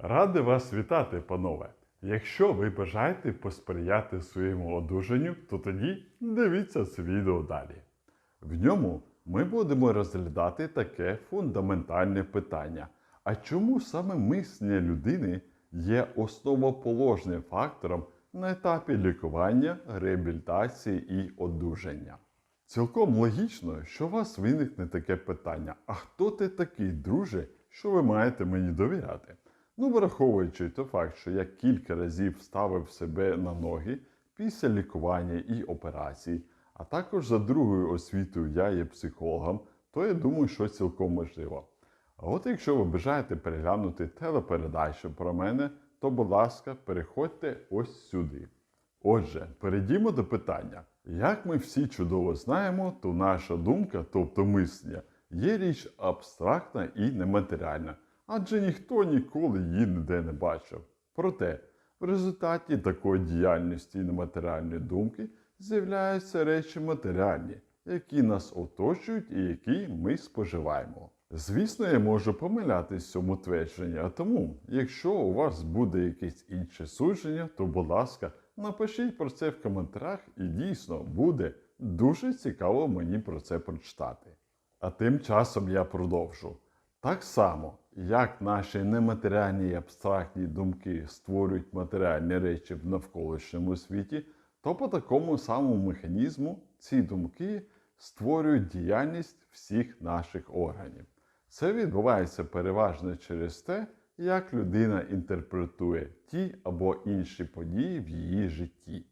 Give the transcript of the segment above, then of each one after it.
Радий вас вітати, панове! Якщо ви бажаєте посприяти своєму одужанню, то тоді дивіться це відео далі. В ньому ми будемо розглядати таке фундаментальне питання. А чому саме мислення людини є основоположним фактором на етапі лікування, реабілітації і одужання? Цілком логічно, що у вас виникне таке питання: а хто ти такий, друже, що ви маєте мені довіряти? Ну, враховуючи той факт, що я кілька разів ставив себе на ноги після лікування і операцій, а також за другою освітою я є психологом, то я думаю, що цілком можливо. А от якщо ви бажаєте переглянути телепередачу про мене, то, будь ласка, переходьте ось сюди. Отже, перейдімо до питання. Як ми всі чудово знаємо, то наша думка, тобто мислення, є річ абстрактна і нематеріальна, адже ніхто ніколи її ніде не бачив. Проте, в результаті такої діяльності нематеріальної думки з'являються речі матеріальні, які нас оточують і які ми споживаємо. Звісно, я можу помилятись в цьому твердженні, а тому, якщо у вас буде якесь інше судження, то, будь ласка, напишіть про це в коментарях, і дійсно буде дуже цікаво мені про це прочитати. А тим часом я продовжу. Так само, як наші нематеріальні і абстрактні думки створюють матеріальні речі в навколишньому світі, то по такому самому механізму ці думки створюють діяльність всіх наших органів. Це відбувається переважно через те, як людина інтерпретує ті або інші події в її житті.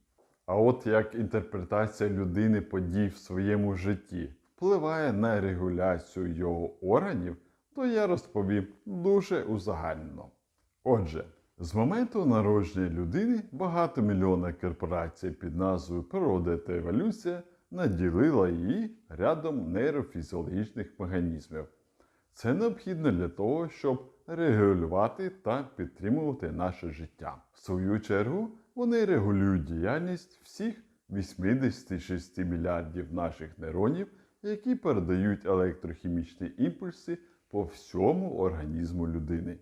А от як інтерпретація людини подій в своєму житті впливає на регуляцію його органів, то я розповім дуже узагальнено. Отже, з моменту народження людини багатомільйонна корпорація під назвою Природа та еволюція наділила її рядом нейрофізіологічних механізмів. Це необхідно для того, щоб регулювати та підтримувати наше життя. В свою чергу вони регулюють діяльність всіх 86 мільярдів наших нейронів, які передають електрохімічні імпульси по всьому організму людини.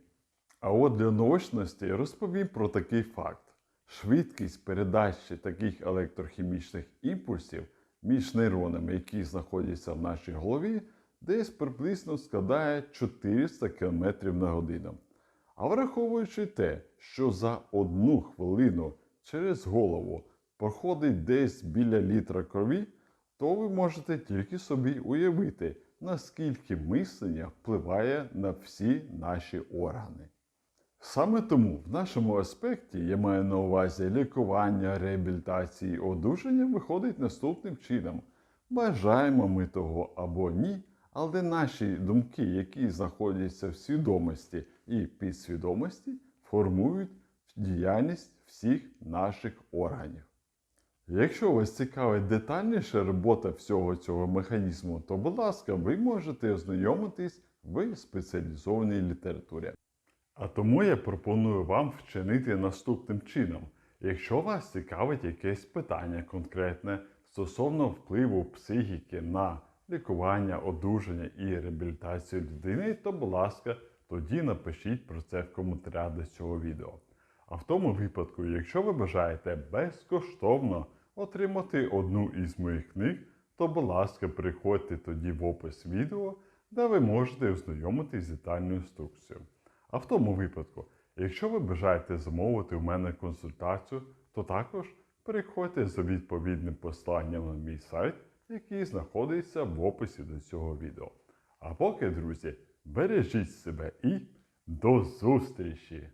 А от для наочності розповім про такий факт: швидкість передачі таких електрохімічних імпульсів між нейронами, які знаходяться в нашій голові, десь приблизно складає 400 км на годину. А враховуючи те, що за одну хвилину через голову проходить десь біля літра крові, то ви можете тільки собі уявити, наскільки мислення впливає на всі наші органи. Саме тому в нашому аспекті я маю на увазі лікування, реабілітації, одужання виходить наступним чином. Бажаємо ми того або ні, але наші думки, які знаходяться в свідомості і підсвідомості, формують діяльність всіх наших органів. Якщо вас цікавить детальніша робота всього цього механізму, то, будь ласка, ви можете ознайомитись в спеціалізованій літературі. А тому я пропоную вам вчинити наступним чином. Якщо вас цікавить якесь питання конкретне стосовно впливу психіки на лікування, одужання і реабілітацію людини, то, будь ласка, тоді напишіть про це в коментарях до цього відео. А в тому випадку, якщо ви бажаєте безкоштовно отримати одну із моїх книг, то, будь ласка, приходьте тоді в опис відео, де ви можете ознайомитись з детальною інструкцією. А в тому випадку, якщо ви бажаєте замовити у мене консультацію, то також переходьте за відповідним посиланням на мій сайт, який знаходиться в описі до цього відео. А поки, друзі, бережіть себе і до зустрічі!